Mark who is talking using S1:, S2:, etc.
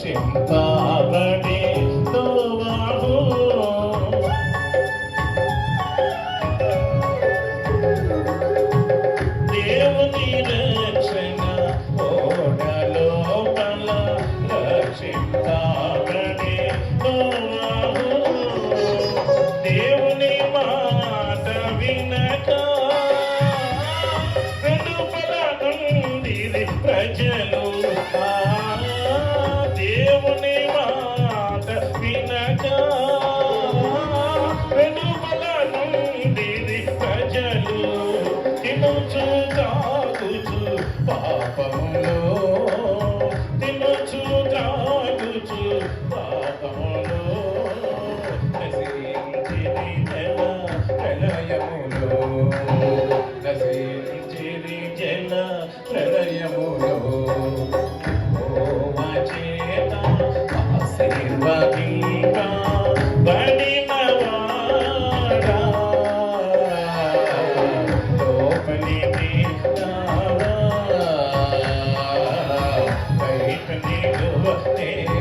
S1: చింతాబడి తోవాడు దేవుని రక్షణ ఓడలోపల రక్షింతాబడి తోవాడు దేవుని మాట వినక వెలుపల నుండి ప్రజలు త్రాగుచు పాపములో తినచు త్రాగుచు పాపములో నశించి జల ప్రళయములో నశించి జల ప్రళయములో. name, name, name,